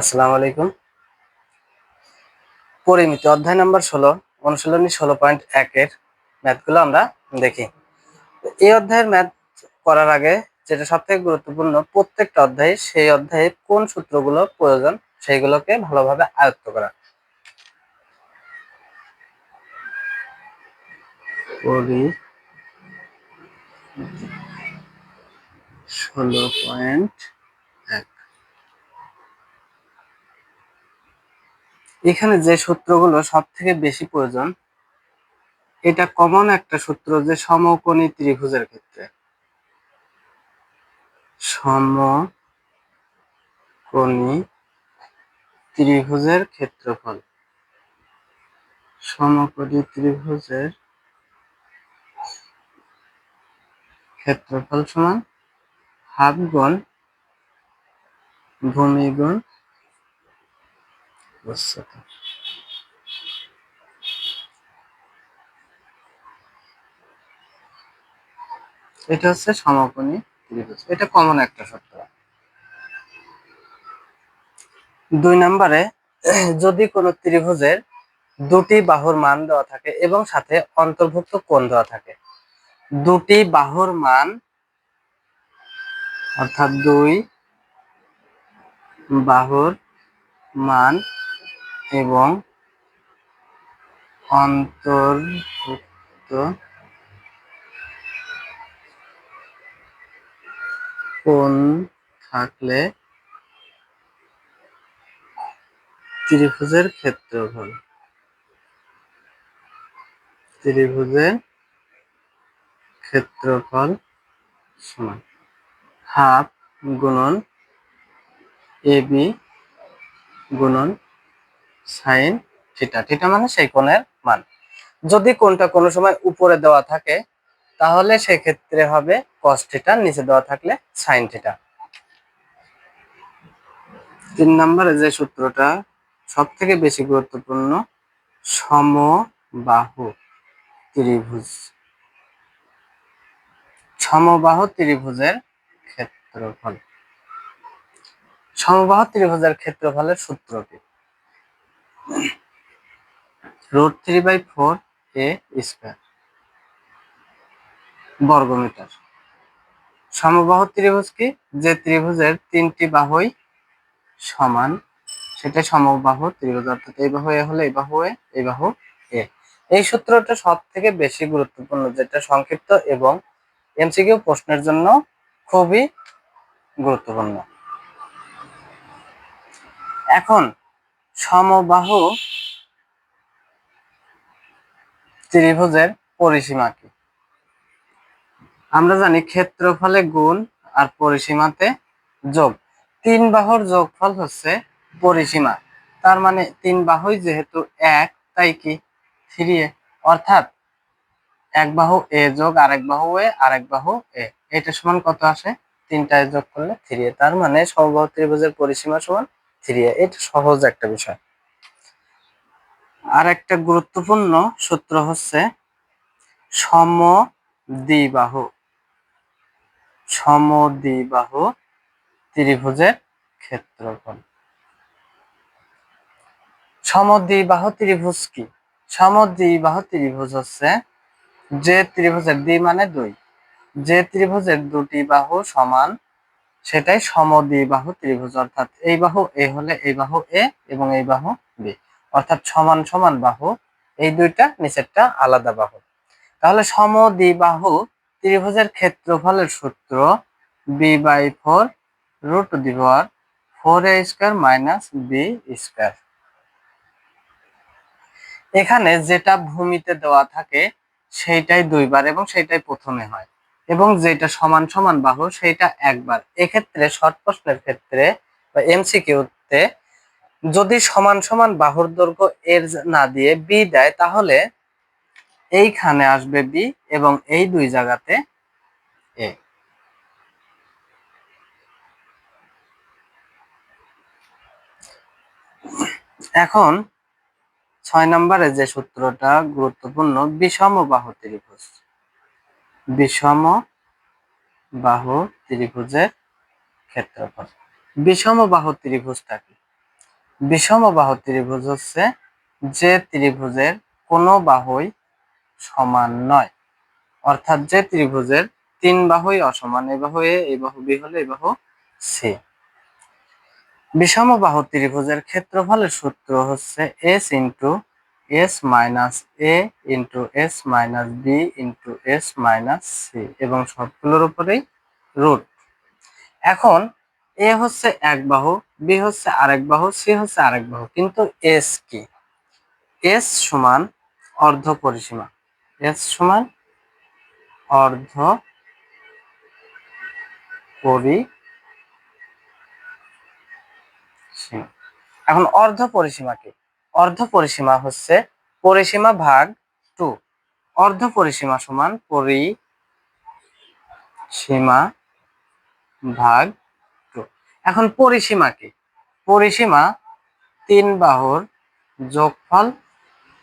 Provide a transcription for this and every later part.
আসসালামু আলাইকুম। পরিমিতি অধ্যায় নাম্বার ষোলো, অনুশীলনী ষোলো পয়েন্ট একের ম্যাথগুলো আমরা দেখি। এই অধ্যায়ের ম্যাথ করার আগে যেটা সব থেকে গুরুত্বপূর্ণ, প্রত্যেকটা অধ্যায়ে সেই অধ্যায়ে কোন সূত্রগুলো প্রয়োজন সেইগুলোকে ভালোভাবে আয়ত্ত করা। ষোলো পয়েন্ট এখানে যে সূত্রগুলো সব থেকে বেশি প্রয়োজন, এটা কমন একটা সূত্র যে সমকোণী ত্রিভুজের ক্ষেত্রে। সমকোণী ত্রিভুজের ক্ষেত্রফল। সমকোণী ত্রিভুজের ক্ষেত্রফল সমান হাফ গুণ ভূমি গুণ উচ্চতা এটা হচ্ছে সমকোণী ত্রিভুজ। এটা কমন একটা সূত্র। দুই নম্বরে, যদি কোনো ত্রিভুজের দুটি বাহুর মান দেওয়া থাকে এবং সাথে অন্তর্ভুক্ত কোণ দেওয়া থাকে, দুটি বাহুর মান অর্থাৎ দুই বাহুর মান এবং অন্তর্ভুক্ত কোণ থাকলে ত্রিভুজের ক্ষেত্রফল। ত্রিভুজের ক্ষেত্রফল সমান। হাফ গুণন এ বি গুণন সাইন থিটা থিটা মানে সেই কোণের মান। যদি কোণটা কোনো সময় উপরে দেওয়া থাকে, তাহলে সেক্ষেত্রে হবে কস থিটা, নিচে দেওয়া থাকলে সাইন থিটা। তিন নম্বরে যে সূত্রটা সব থেকে বেশি গুরুত্বপূর্ণ, সমবাহু ত্রিভুজ। সমবাহু ত্রিভুজের ক্ষেত্রফল। সমবাহু ত্রিভুজের ক্ষেত্রফলের সূত্র কি root three by four A square বর্গমিটার। সমবাহু ত্রিভুজ কি? যে ত্রিভুজের তিনটি বাহুই সমান, সেটা সমবাহু ত্রিভুজ, অর্থাৎ এই বাহু এ হলে এই বাহু এ, এই বাহু এ। এই সূত্রটা সব থেকে বেশি গুরুত্বপূর্ণ, যেটা সংক্ষিপ্ত এবং এমসিকিউ প্রশ্নের জন্য খুবই গুরুত্বপূর্ণ। এখন সমবাহু ত্রিভুজের পরিসীমা কি? আমরা জানি ক্ষেত্রফলে গুণ আর পরিসীমাতে যোগ। তিন বাহুর যোগফল হচ্ছে পরিসীমা। তার মানে তিন বাহুই যেহেতু এক, তাই কি? থ্রি এ অর্থাৎ এক বাহু এ যোগ, আরেক বাহু এ, আরেক বাহু এ। এটা সমান কত আসে? তিনটায় যোগ করলে থ্রি এ তার মানে সমবাহু ত্রিভুজের পরিসীমা সমান থ্রি এটা সহজ একটা বিষয়। আর একটা গুরুত্বপূর্ণ সূত্র হচ্ছে সম দ্বিবাহু সমদ্বিবাহু ত্রিভুজের ক্ষেত্রফল। সমদ্বিবাহু ত্রিভুজ কি? সমদ্বিবাহু ত্রিভুজ হচ্ছে যে ত্রিভুজের দ্বি মানে দুই। যে ত্রিভুজের দুটি বাহু সমান সেটাই সমদ্বিবাহু ত্রিভুজ, অর্থাৎ এই বাহু এ হলে এই বাহু এ এবং এই বাহু বি। অর্থাৎ সমান সমান বাহু, এই দুইটা নিচেরটা আলাদা বাহু। তাহলে সমদ্বিবাহু ত্রিভুজের ক্ষেত্রফলের সূত্র B by four root two the power four A square minus B square এখানে যেটা ভূমিতে দেওয়া থাকে, সেইটাই দুইবার এবং সেইটাই প্রথমে হয়। এবং যেটা সমান সমান বাহু সেইটা একবার। এক্ষেত্রে শর্ট প্রশ্নের ক্ষেত্রে বা এমসিকিউতে যদি সমান সমান বাহুর দৈর্ঘ্য এর না দিয়ে বি দেয়, তাহলে এইখানে আসবে বি এবং এই দুই জায়গাতে এ এখন ছয় নম্বরে যে সূত্রটা গুরুত্বপূর্ণ, বিষম বাহু ত্রিভুজ। বিষম বাহু ত্রিভুজের ক্ষেত্রফল। বিষম বাহু ত্রিভুজটা কি? বিষমবাহু ত্রিভুজ হচ্ছে যে ত্রিভুজের কোনো বাহুই সমান নয়। অর্থাৎ যে ত্রিভুজের তিন বাহুই অসমান এই বাহু এ এই বাহু বি হলে এই বাহু সি। বিষমবাহু ত্রিভুজের ক্ষেত্রফলের সূত্র হচ্ছে S into S minus A into S minus B into S minus C এবং সবগুলোর উপরেই রুট এখন এ হচ্ছে এক বাহু বি হচ্ছে আরেক বাহু সি হচ্ছে আরেক বাহু। কিন্তু এস কি? এস সমান অর্ধ পরিসীমা। এস সমান অর্ধ পরিসীমা। এখন অর্ধ পরিসীমা কি? অর্ধ পরিসীমা হচ্ছে পরিসীমা ভাগ টু। অর্ধ পরিসীমা সমান পরিসীমা ভাগ টু। এখন পরিসীমা কি? পরিসীমা তিন বাহুর যোগফল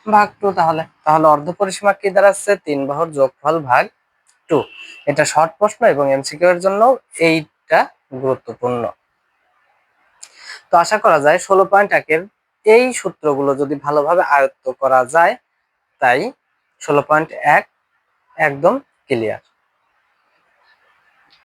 ভাগ টু তাহলে। তাহলে অর্ধ পরিসীমা কি দাঁড়াচ্ছে? তিন বাহুর যোগফল ভাগ টু। এটা শর্ট প্রশ্ন এবং এমসিকিউ এর জন্য এইটা গুরুত্বপূর্ণ। তো আশা করা যায় ষোলো পয়েন্ট একের এই সূত্রগুলো যদি ভালোভাবে আয়ত্ত করা যায় তাই ষোলো পয়েন্ট এক একদম ক্লিয়ার